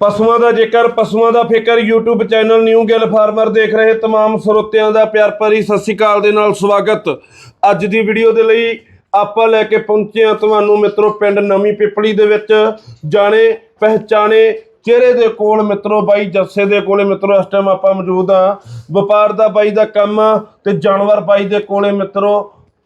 ਪਸ਼ੂਆਂ ਦਾ ਜੇਕਰ ਪਸ਼ੂਆਂ ਦਾ ਫਿਕਰ YouTube channel new Gill farmer ਦੇਖ ਰਹੇ तमाम ਸਰੋਤਿਆਂ ਦਾ ਪਿਆਰ ਭਰੀ ਸਤਿ ਸ਼੍ਰੀ ਅਕਾਲ ਦੇ ਨਾਲ ਸਵਾਗਤ ਅੱਜ ਦੀ ਵੀਡੀਓ ਦੇ ਲਈ ਆਪਾਂ ਲੈ ਕੇ ਪਹੁੰਚੇ ਹਾਂ ਤੁਹਾਨੂੰ ਮਿੱਤਰੋ ਪਿੰਡ ਨਵੀਂ ਪਿਪਲੀ ਦੇ ਵਿੱਚ ਜਾਣੇ ਪਹਿਚਾਣੇ ਚਿਹਰੇ ਦੇ ਕੋਲ ਮਿੱਤਰੋ ਬਾਈ ਜੱਸੇ ਦੇ ਕੋਲੇ ਮਿੱਤਰੋ ਇਸ ਟਾਈਮ ਆਪਾਂ ਮੌਜੂਦ ਆ ਵਪਾਰ ਦਾ ਬਾਈ ਦਾ ਕੰਮ ਆ ਤੇ ਜਾਨਵਰ ਬਾਈ ਦੇ ਕੋਲੇ ਮਿੱਤਰੋ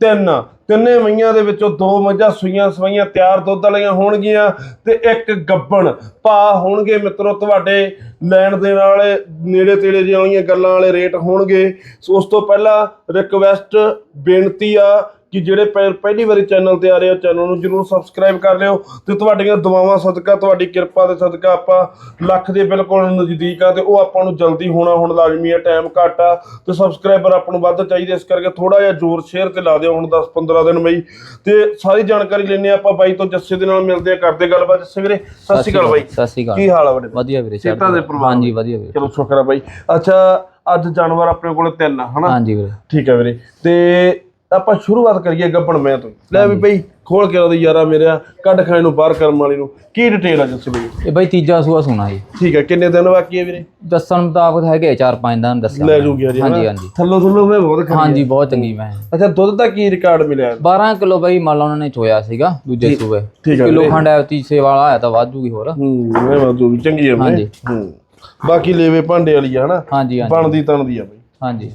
ਤਿੰਨ। ਤਿੰਨੇ ਮਈਆਂ ਦੇ ਵਿੱਚੋਂ ਦੋ ਮੱਝਾਂ ਸੂਈਆਂ ਸਵਾਈਆਂ, ਤਿਆਰ ਦੁੱਧ ਵਾਲੀਆਂ ਹੋਣਗੀਆਂ ਤੇ ਇੱਕ ਗੱਬਣ। ਭਾ ਹੋਣਗੇ ਮਿੱਤਰੋ ਤੁਹਾਡੇ ਲੈਣ ਦੇਣ ਵਾਲੇ, ਨੇੜੇ ਤੇੜੇ ਜਿਹੀਆਂ ਵਾਲੀਆਂ ਗੱਲਾਂ ਵਾਲੇ ਰੇਟ ਹੋਣਗੇ। ਸੋ ਉਸ ਤੋਂ ਪਹਿਲਾਂ ਰਿਕਵੈਸਟ ਬੇਨਤੀ ਆ ਕਿ ਜਿਹੜੇ ਪਹਿ- ਪਹਿਲੀ ਵਾਰੀ ਚੈਨਲ ਤੇ ਆ ਰਹੇ ਹੋ ਚੈਨਲ ਨੂੰ ਜਰੂਰ ਸਬਸਕ੍ਰਾਈਬ ਕਰ ਲਿਓ ਤੇ ਤੁਹਾਡੀਆਂ ਦੁਆਵਾਂ ਸਦਕਾ ਤੁਹਾਡੀ ਕਿਰਪਾ ਦੇ ਸਦਕਾ ਆਪਾਂ ਲੱਖ ਦੇ ਬਿਲਕੁਲ ਨਜ਼ਦੀਕ ਆ ਤੇ ਉਹ ਆਪਾਂ ਨੂੰ ਜਲਦੀ ਹੋਣਾ ਹੁਣ ਲਾਜ਼ਮੀ ਆ ਟਾਈਮ ਘੱਟ ਆ ਤੇ ਸਬਸਕ੍ਰਾਈਬਰ ਆਪਾਂ ਨੂੰ ਵੱਧ ਚਾਹੀਦੇ ਇਸ ਕਰਕੇ ਥੋੜਾ ਜਿਹਾ ਜ਼ੋਰ ਸ਼ੇਅਰ ਤੇ ਲਾ ਦਿਓ ਹੁਣ 10 15 ਦਿਨ ਬਈ। ਤੇ ਸਾਰੀ ਜਾਣਕਾਰੀ ਲੈਣੇ ਆਪਾਂ ਬਾਈ ਤੋਂ ਜੱਸੇ ਦੇ ਨਾਲ ਮਿਲਦੇ ਆ ਕਰਦੇ ਗੱਲਬਾਤ। ਜੱਸੇ ਵੀਰੇ ਸਤਿ ਸ਼੍ਰੀ ਅਕਾਲ ਬਾਈ। ਸਤਿ ਸ਼੍ਰੀ ਕੀ ਅਕਾਲ ਹਾਲ ਆ ਵਧੀਆ ਵੀਰੇ ਸਿਹਤਾਂ ਦੇ ਪਰਿਵਾਰ ਹਾਂਜੀ ਵਧੀਆ ਵੀਰੇ। ਚਲੋ ਸ਼ੁਕਰ ਆ ਬਾਈ। ਅੱਛਾ ਅੱਜ ਜਾਨਵਰ ਆਪਣੇ ਕੋਲ ਤਿੰਨ ਆ ਹਨਾ? ਹਾਂਜੀ ਵੀਰੇ। ਠੀਕ ਹੈ ਵੀਰੇ। ਤੇ ਆਪਾਂ ਸ਼ੁਰੂਆਤ ਕਰੀਏ ਗੱਬਣ ਮੈਂ ਤੋਂ। ਲੈ ਵੀ ਬਈ ਖੋਲ ਕੇ ਉਹਦੀ ਯਾਰਾ ਮੇਰਿਆ ਕੱਢ ਖਾਣੇ ਨੂੰ ਬਾਹਰ ਕਰਮ ਵਾਲੀ ਨੂੰ। ਕੀ ਡਿਟੇਲ ਆ ਜੱਸੇ ਬਈ? ਇਹ ਬਾਈ ਤੀਜਾ ਸੂਆ ਸੁਣਾ ਜੀ। ਠੀਕ ਹੈ ਕਿੰਨੇ ਦਿਨ ਬਾਕੀ ਹੈ ਵੀਰੇ? ਦੱਸਣ ਮੁਤਾਬਕ ਹੈਗੇ 4-5 ਦਿਨ ਦੱਸਿਆ ਲੈ ਜੂਗੀ ਹਜੇ ਹਾਂਜੀ ਹਾਂਜੀ। ਥੱਲੋ ਥੱਲੋ ਮੈਂ ਬਹੁਤ ਖਾਣੀ ਹਾਂਜੀ ਬਹੁਤ ਚੰਗੀ ਮੈਂ। ਅੱਛਾ ਦੁੱਧ ਦਾ ਕੀ ਰਿਕਾਰਡ ਮਿਲਿਆ? 12 ਕਿਲੋ ਬਾਈ ਮੰਨ ਲਾ ਉਹਨਾਂ ਨੇ ਚੋਇਆ ਸੀਗਾ ਦੂਜੇ ਸੂਏ। ਕਿਲੋ ਖੰਡ ਐ ਤੀ ਵਾਲਾ ਆਇਆ ਤਾਂ ਵਾਧੂਗੀ ਹੋਰ। ਹੂੰ ਮੈਂ ਵਾਦੂ ਵੀ ਚੰਗੀ ਹੈ ਮੈਂ ਹਾਂਜੀ। ਹੂੰ। ਬਾਕੀ ਲੇਵੇ ਭਾਂਡੇ ਵਾਲੀ ਆ ਹਨਾ? ਹਾਂਜੀ ਹਾਂਜੀ। ਬਣਦੀ ਤਣਦੀ ਆ ਬਈ। ਹਾਂਜੀ।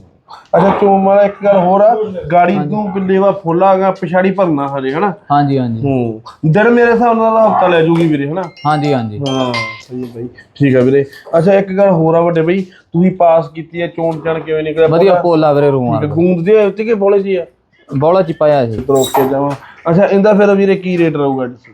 ਅੱਛਾ ਚੋਮ ਵਾਲਾ ਇੱਕ ਗੱਲ ਹੋਰ ਆ ਗਾੜੀ ਤੋਂ ਲੇਵਾ ਫੁੱਲਾਗਾ ਪਿਛਾੜੀ ਭਰਨਾ ਹਜੇ ਹਨਾ? ਹਾਂਜੀ ਹਾਂਜੀ। ਹੂੰ। ਦਿਨ ਮੇਰੇ ਹਿਸਾਬ ਨਾਲ ਤਾਂ ਹਫਤਾ ਲੈ ਜੂਗੀ ਵੀਰੇ ਹਨਾ? ਹਾਂਜੀ ਹਾਂਜੀ। ਹਾਂ ਸਹੀ ਹੈ ਬਾਈ। ਠੀਕ ਆ ਵੀਰੇ। ਅੱਛਾ ਇੱਕ ਗੱਲ ਹੋਰ ਆ ਵੱਡੇ ਬਈ ਤੁਸੀਂ ਪਾਸ ਕੀਤੀ ਹੈ ਚੋਣ ਚਣ ਕਿਵੇਂ ਨਿਕਲਿਆ? ਵਧੀਆ ਪੋਲਾ ਵੀਰੇ ਰੂਹਾਂ ਠੀਕ ਆ, ਗੂੰਦ ਦੇ ਉੱਤੇ ਕਿ ਬੋਲੇ ਜੀ ਆ? ਬੋਲਾ ਚ ਪਾਇਆ ਸੀ। ਰੋਕ ਕੇ ਜਾਵਾਂ। ਅੱਛਾ ਇਹਦਾ ਫਿਰ ਵੀਰੇ ਕੀ ਰੇਟ ਰਹੂਗਾ ਜੀ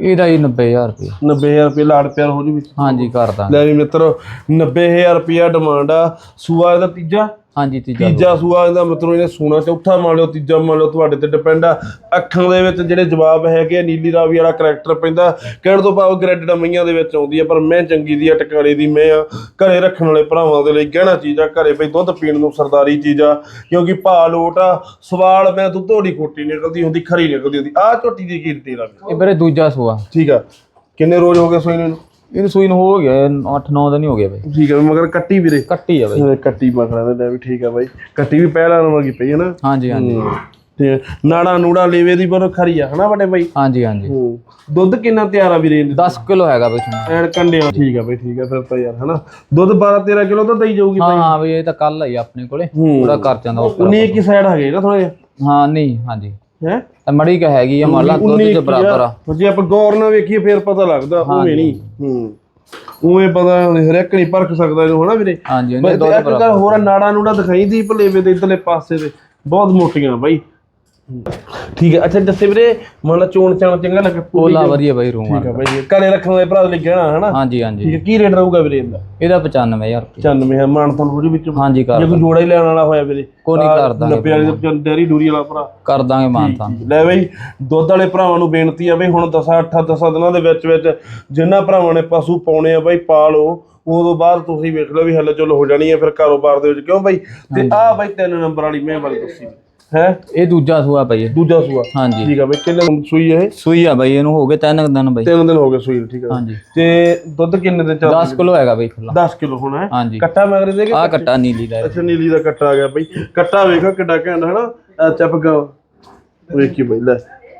ਇਹਦਾ ਹੀ 90000 ਰੁਪਏ। 90000 ਰੁਪਏ ਲਾੜ ਪਿਆਰ ਹੋ ਜੂ ਵਿੱਚ ਹਾਂਜੀ ਕਰਦਾ ਲੈ ਵੀ ਮਿੱਤਰੋ 90000 ਰੁਪਿਆ ਡਿਮਾਂਡ ਆ। ਸੂਆ ਇਹਦਾ ਤੀਜਾ? ਹਾਂਜੀ ਤੀਜਾ ਤੀਜਾ ਸੂਆ ਇਹਦਾ ਮਿੱਤਰੋ ਇਹਨੇ ਸੋਨਾ ਚੌਥਾ ਮੰਨ ਲਓ ਤੀਜਾ ਮੰਨ ਲਓ ਤੁਹਾਡੇ ਤੇ ਡਿਪੈਂਡ ਆ। ਅੱਖਾਂ ਦੇ ਵਿੱਚ ਜਿਹੜੇ ਜਵਾਬ ਹੈਗੇ ਆ, ਨੀਲੀ ਰਾਵੀ ਵਾਲਾ ਕਰੈਕਟਰ ਪੈਂਦਾ। ਕਹਿਣ ਤੋਂ ਭਾਵ ਗ੍ਰੈਡਡ ਮਈਆਂ ਦੇ ਵਿੱਚ ਆਉਂਦੀ ਆ ਪਰ ਮੈਂ ਚੰਗੀ ਦੀ ਆ ਟਕਾਲੇ ਦੀ ਮੈਂ ਆ। ਘਰੇ ਰੱਖਣ ਵਾਲੇ ਭਰਾਵਾਂ ਦੇ ਲਈ ਗਹਿਣਾ ਚੀਜ਼ ਆ ਘਰੇ ਭਈ ਦੁੱਧ ਪੀਣ ਨੂੰ ਸਰਦਾਰੀ ਚੀਜ਼ ਆ ਕਿਉਂਕਿ ਭਾ ਲੋਟ ਆ ਸਵਾਲ ਮੈਂ ਦੁੱਧ ਢੋੜੀ ਖੋਟੀ ਨਿਕਲਦੀ ਹੁੰਦੀ ਖਰੀ ਨਿਕਲਦੀ ਹੁੰਦੀ ਆ ਝੋਟੀ ਦੀ ਕੀਰਤੀ ਲੱਗ ਇਹ ਵੀਰੇ ਦੂਜਾ ਸੂਆ। ਠੀਕ ਆ। ਕਿੰਨੇ ਰੋਜ਼ ਹੋ ਗਏ ਸੋਈ ਨੂੰ? ਇਹਨੂੰ ਸੂਈ ਨੂੰ ਹੋ ਗਿਆ 8-9 ਦਿਨ ਹੀ ਹੋ ਗਏ ਬਾਈ। ਠੀਕ ਆ ਮਗਰ ਕੱਟੀ ਵੀਰੇ। ਕੱਟੀ ਆ ਬਾਈ। ਕੱਟੀ ਮਗਰਾਂ ਦੇ ਵੀ ਠੀਕ ਆ ਬਾਈ। ਕੱਟੀ ਵੀ ਪਹਿਲਾਂ ਨੂੰ ਵਰਗੀ ਪਈ ਹੈ ਨਾ। ਹਾਂਜੀ ਹਾਂਜੀ। ਤੇ ਨਾੜਾ ਨੂੜਾ ਲੇਵੇ ਦੀ ਪਰ ਖਰੀ ਆ ਹਨਾ ਵੱਡੇ ਬਾਈ? ਹਾਂਜੀ ਹਾਂਜੀ। ਹੂੰ। ਦੁੱਧ ਕਿੰਨਾ ਤਿਆਰ ਆ ਵੀਰੇ 10 ਕਿਲੋ ਹੈਗਾ ਬਈ ਤੁਹਾਨੂੰ। ਐਨ ਕੰਡਿਆ ਠੀਕ ਆ ਬਈ ਠੀਕ ਆ ਫਿਰ ਤਾਂ ਯਾਰ ਹਨਾ। ਦੁੱਧ 12 13 ਕਿਲੋ ਤਾਂ ਦਈ ਜਾਊਗੀ ਹਾਂ ਹਾਂ ਬਈ ਇਹ ਤਾਂ ਕੱਲ ਆਈ ਆਪਣੇ ਕੋਲੇ। ਹੂੰ। ਪੂਰਾ ਕਰ ਜਾਂਦਾ ਉੱਪਰ। 19 ਕੀ ਸਾਈਡ ਹੈਗੇ ਨਾ ਥੋੜਾ ਹਾਂ ਨਹੀਂ ਹਾਂਜੀ। ਹੈ? ਮੜੀ ਕ ਹੈਗੀ ਆ ਮੰਨ ਲਾ ਦੁੱਧ ਦੇ ਬਰਾਬਰ ਆ। ਜੇ ਆਪਾਂ ਗੌਰ ਨਾਲ ਵੇਖੀਏ ਫਿਰ ਪਤਾ ਲੱਗਦਾ ਉਵੇਂ ਨਹੀਂ। ਹੂੰ। ਉਵੇਂ ਪਤਾ ਹਰੇਕ ਨਹੀਂ ਪਰਖ ਸਕਦਾ ਇਹਨੂੰ ਹਨਾ ਵੀਰੇ? ਹਾਂਜੀ ਹਾਂਜੀ ਇੱਕ ਗੱਲ ਹੋਰ ਨਾੜਾ ਨੂੜਾ ਦਿਖਾਈ ਦੀ ਭਲੇਵੇ ਦੇ ਇਧਰਲੇ ਪਾਸੇ ਤੇ ਬਹੁਤ ਮੋਟੀਆਂ ਬਾਈ। ਠੀਕ ਹੈ। ਅੱਛਾ ਜੱਸੇ ਵੀਰੇ ਮੰਨ ਲਾ ਚੋਣ ਚਾਣ ਚੰਗਾ ਲੱਗੇ ਪੋਲਾ ਵਧੀਆ ਬਈ ਰੂਮ ਠੀਕ ਹੈ ਬਾਈ ਘਰੇ ਰੱਖਣ ਦੇ ਭਰਾ ਦੇ ਹਨਾ? ਹਾਂਜੀ ਠੀਕ ਹਾਂਜੀ ਹੈ ਕੀ ਰੇਟ ਰਹੂਗਾ ਵੀਰੇ ਇਹਦਾ? ਇਹਦਾ 95000 ਰੁਪਏ। 95 ਹੈ ਮਾਨ ਤੁਹਾਨੂੰ ਉਹਦੇ ਵਿੱਚ। ਹਾਂਜੀ ਕਰ ਜੇ ਕੋਈ ਜੋੜਾ ਹੀ ਲੈਣ ਵਾਲਾ ਹੋਇਆ ਵੀਰੇ ਕੋਈ ਨਹੀਂ ਕਰ ਦਾਂਗੇ 90 ਵਾਲੀ ਦੇ ਡੈਰੀ ਡੂਰੀ ਵਾਲਾ ਭਰਾ। ਕਰ ਦਾਂਗੇ ਮਾਨਤਾ ਲੈ ਬਈ ਦੁੱਧ ਵਾਲੇ ਭਰਾਵਾਂ ਨੂੰ ਬੇਨਤੀ ਆ ਬਈ ਹੁਣ 10 8 10 ਦਿਨਾਂ ਦੇ ਵਿੱਚ ਵਿੱਚ ਜਿੰਨਾ ਭਰਾਵਾਂ ਨੇ ਪਸ਼ੂ ਪਾਉਣੇ ਆ ਬਈ ਪਾ ਲਓ ਉਦੋਂ ਬਾਅਦ ਤੁਸੀਂ ਵੇਖ ਲਓ ਵੀ ਹੱਲ ਚੁੱਲ ਹੋ ਜਾਣੀ ਹੈ ਫਿਰ ਕਾਰੋਬਾਰ ਦੇ ਵਿੱਚ ਕਿਉਂ ਬਈ? ਤੇ ਆਹ ਬਈ ਤਿੰਨ ਨੰਬਰ ਵਾਲੀ ਮੈਂ ਬਾਰੇ ਦੱਸੀ ਹੈ? ਇਹ ਦੂਜਾ ਸੂਆ ਬਈ ਇਹ। ਦੂਜਾ ਸੂਆ। ਹਾਂਜੀ। ਠੀਕ ਆ ਬਈ ਕਿੰਨੇ ਦਿਨ ਸੂਈ ਇਹ? ਸੂਈ ਆ ਬਈ ਇਹਨੂੰ ਹੋ ਗਏ ਤਿੰਨ ਕੁ ਦਿਨ ਬਈ। ਤਿੰਨ ਦਿਨ ਹੋ ਗਏ ਸੂਈ ਨੂੰ, ਠੀਕ ਆ ਹਾਂਜੀ। ਤੇ ਦੁੱਧ ਕਿੰਨੇ ਦੇ ਚੱਲ 10 ਕਿਲੋ ਹੈਗਾ ਬਈ ਖੁੱਲਾ 10 ਕਿਲੋ ਹੋਣਾ ਹੈ। ਹਾਂਜੀ। ਕੱਟਾ ਮਗਰ ਦੇ ਕੇ ਆ ਕੱਟਾ? ਨੀਲੀ ਦਾ ਅੱਛਾ ਨੀਲੀ ਦਾ ਕੱਟਾ ਆ ਗਿਆ ਬਈ। ਕੱਟਾ ਵੇਖੋ ਕਿੱਡਾ ਘੈਂਟ ਹੈ ਨਾ ਆ ਚੱਪ ਗਾ। ਵੇਖੀ ਬਈ ਲੈ।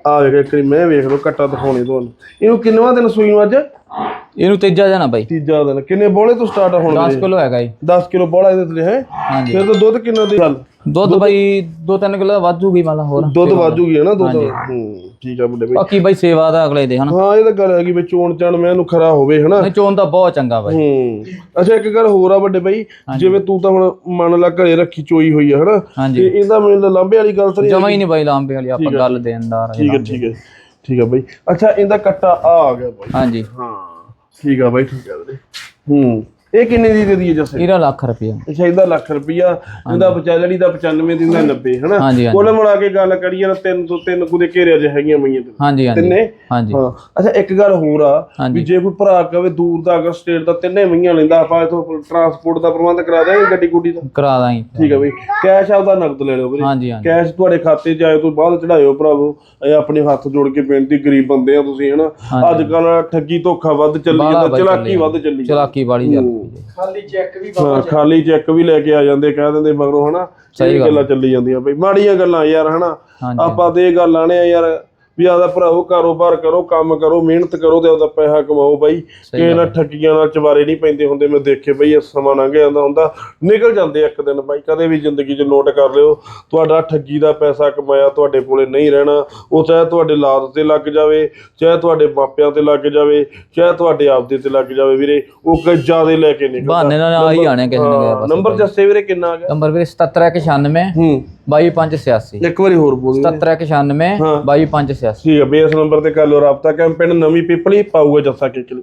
ਆ ਵੇਖ ਇੱਕ ਵਾਰੀ ਮੈਂ ਵੇਖ ਲਓ ਕੱਟਾ ਦਿਖਾਉਣੀ ਤੁਹਾਨੂੰ। ਇਹਨੂੰ ਕਿੰਨਵਾਂ ਦਿਨ ਸੂਈ ਨੂੰ ਅੱਜ? ਇਹਨੂੰ ਤੀਜਾ ਜਾਣਾ ਬਈ। ਤੀਜਾ ਦਿਨ। ਕਿੰਨੇ ਬੋਲੇ ਤੋਂ ਸਟਾਰਟ ਹੁਣ 10 ਕਿਲੋ ਹੈਗਾ ਜੀ 10 ਕਿਲੋ ਬੋਲਾ ਇਹਦੇ ਤੇ ਹੈ। ਹਾਂਜੀ। ਫਿਰ ਤਾਂ ਦੁੱਧ ਕਿੰਨਾ ਦੇ ਚੱਲ। ਦੁੱਧ ਬਈ 2-3 ਕਿਲੋ ਦਾ ਵੱਧ ਜੂਗੀ ਮਾਲਾ ਹੋਰ। ਦੁੱਧ ਵਾਜੂਗੀ ਹੈ ਨਾ ਦੁੱਧ। ਹੂੰ ਠੀਕ ਆ ਵੱਡੇ ਬਈ। ਬਾਕੀ ਬਈ ਸੇਵਾ ਦਾ ਅਗਲੇ ਦੇ ਹਨਾ? ਹਾਂ ਇਹ ਤਾਂ ਗੱਲ ਹੈਗੀ ਵੀ ਚੋਣ ਚਣ ਮੈਂ ਇਹਨੂੰ ਖਰਾ ਹੋਵੇ ਹਨਾ? ਨਹੀਂ ਚੋਣ ਤਾਂ ਬਹੁਤ ਚੰਗਾ ਬਈ। ਹੂੰ। ਅੱਛਾ ਇੱਕ ਗੱਲ ਹੋਰ ਆ ਵੱਡੇ ਬਈ ਜਿਵੇਂ ਤੂੰ ਤਾਂ ਹੁਣ ਮੰਨ ਲਾ ਘਰੇ ਰੱਖੀ ਚੋਈ ਹੋਈ ਆ ਹਨਾ? ਤੇ ਇਹਦਾ ਮੈਨੂੰ ਲਾਂਬੇ ਵਾਲੀ ਗੱਲ ਤਾਂ ਜਮਾ ਹੀ ਨਹੀਂ ਬਈ ਲਾਂਬੇ ਵਾਲੀ ਆਪਾਂ ਗੱਲ ਦੇਣਦਾਰ ਠੀਕ ਹੈ ਠੀਕ ਹੈ ਠੀਕ ਹੈ ਬਾਈ। ਅੱਛਾ ਇਹਦਾ ਕੱਟਾ ਆ ਆ ਗਿਆ ਬਾਈ। ਹਾਂਜੀ। ਹਾਂ ਠੀਕ ਆ ਬਾਈ ਠੀਕ ਆ ਵੀਰੇ। ਹੂੰ। ਇਹ ਕਿੰਨੇ ਦੀ ਦੇ ਦਈਏ ਜੱਸੇ? ਇਹਦਾ ਲੱਖ ਰੁਪਇਆ। ਅੱਛਾ ਇਹਦਾ ਲੱਖ ਰੁਪਈਆ ਇਹਦਾ ਵਿਚਾਲੜੀ ਦਾ 95 ਦੀ ਦਾ 90 ਹਨਾ? ਕੋਲ ਮਿਲਾ ਕੇ ਗੱਲ ਕਰੀਏ ਤਾਂ ਤਿੰਨ ਤੋਂ ਤਿੰਨ ਕੁ ਦੇ ਘੇਰੇ ਅਜੇ ਹੈਗੀਆਂ ਮਈਆਂ ਤੇ। ਹਾਂਜੀ ਹਾਂਜੀ। ਤਿੰਨੇ? ਹਾਂਜੀ। ਹਾਂ। ਅੱਛਾ ਇੱਕ ਗੱਲ ਹੋਰ ਆ ਵੀ ਜੇ ਕੋਈ ਭਰਾ ਕਵੇ ਦੂਰ ਦਾ ਅਗਰ ਸਟੇਟ ਦਾ ਤਿੰਨੇ ਮਈਆਂ ਲੈਂਦਾ ਆਪਾਂ ਇਥੋਂ ਟਰਾਂਸਪੋਰਟ ਦਾ ਪ੍ਰਬੰਧ ਕਰਾ ਦਾਂਗੇ ਗੱਡੀ ਗੁੱਡੀ ਦਾ? ਕਰਾ ਦਾਂਗੇ। ਠੀਕ ਆ ਬਈ। ਕੈਸ਼ ਆਪਦਾ ਨਕਦ ਲੈ ਲਓ ਵੀਰੇ। ਹਾਂਜੀ ਹਾਂਜੀ। ਕੈਸ਼ ਤੁਹਾਡੇ ਖਾਤੇ 'ਚ ਆਏ ਤੋਂ ਬਾਅਦ ਚੜਾਇਓ ਭਰਾਵੋ। ਇਹ ਆਪਣੇ ਹੱਥ ਜੋੜ ਕੇ ਬੇਨਤੀ ਗਰੀਬ ਬੰਦੇ ਆ ਤੁਸੀਂ ਹਨਾ। ਅੱਜ ਕੱਲ ਠੱਗੀ ਧੋਖਾ ਵੱਧ ਚੱਲੀ ਜਾਂਦਾ ਚਲਾਕੀ ਚੱਲੀ ਵੱਧ ਚੱਲੀ ਚਲਾਕੀ ਵਾਲੀ ਹੂੰ। ਪਈ ਜੀ। ਹਾਂ ਖਾਲੀ ਚੈੱਕ ਵੀ ਲੈ ਕੇ ਆ ਜਾਂਦੇ ਕਹਿ ਦਿੰਦੇ ਮਗਰੋਂ ਹਨਾ ਸਹੀ ਇਹ ਗੱਲ। ਗੱਲਾਂ ਚੱਲੀ ਜਾਂਦੀਆਂ ਬਈ ਮਾੜੀਆਂ ਗੱਲਾਂ ਯਾਰ ਹਨਾ ਹਾਂਜੀ ਆਪਾਂ ਤੇ ਇਹ ਗੱਲ ਆਣੇ ਆ ਯਾਰ ਵੀ ਆਦਾ ਭਰਾਵੋ ਕਾਰੋਬਾਰ ਕਰੋ ਕੰਮ ਕਰੋ ਮਿਹਨਤ ਕਰੋ ਤੇ ਆਪਦਾ ਪੈਸਾ ਕਮਾਓ ਬਾਈ। ਕਿ ਨਾ ਠੱਗੀਆਂ ਨਾਲ ਚਵਾਰੇ ਨਹੀਂ ਪੈਂਦੇ ਹੁੰਦੇ। ਮੈਂ ਦੇਖੇ ਬਈ ਇਹ ਸਮਾਂ ਲੰਘ ਜਾਂਦਾ ਹੁੰਦਾ। ਨਿਕਲ ਜਾਂਦੇ ਇੱਕ ਦਿਨ ਬਾਈ ਕਦੇ ਵੀ ਜ਼ਿੰਦਗੀ 'ਚ ਨੋਟ ਕਰ ਲਿਓ। ਤੁਹਾਡਾ ਠੱਗੀ ਦਾ ਪੈਸਾ ਕਮਾਇਆ ਤੁਹਾਡੇ ਕੋਲੇ ਨਹੀਂ ਰਹਿਣਾ। ਉਹ ਚਾਹੇ ਤੁਹਾਡੇ ਲਾਦ ਤੇ ਲੱਗ ਜਾਵੇ ਚਾਹੇ ਤੁਹਾਡੇ ਮਾਪਿਆਂ ਤੇ ਲੱਗ ਜਾਵੇ ਚਾਹੇ ਤੁਹਾਡੇ ਆਪਦੇ ਤੇ ਲੱਗ ਜਾਵੇ ਵੀਰੇ ਉਹ ਕਿ ਜ਼ਿਆਦੇ ਲੈ ਕੇ ਨਿਕਲਦਾ। ਬਹਾਨੇ ਨਾਲ ਆ ਹੀ ਆਣੇ ਕਿਸੇ ਨੇ ਨੰਬਰ ਦੱਸੇ ਵੀਰੇ ਕਿੰਨਾ ਆ ਗਿਆ ਨੰਬਰ ਵੀਰੇ 7796 ਹੂੰ। 22586 ਇੱਕ ਵਾਰੀ ਹੋਰ ਬੋਲ 7796 ਹਾਂ। 22586 ਠੀਕ ਹੈ ਬੇਸ ਨੰਬਰ ਤੇ ਕਰ ਲਓ ਰਾਬਤਾ ਕੈਂਪੇਨ ਨਵੀਂ ਪੀਪਲੀ ਪਾਊਗਾ ਜੱਸਾ ਕਿਕਲੀ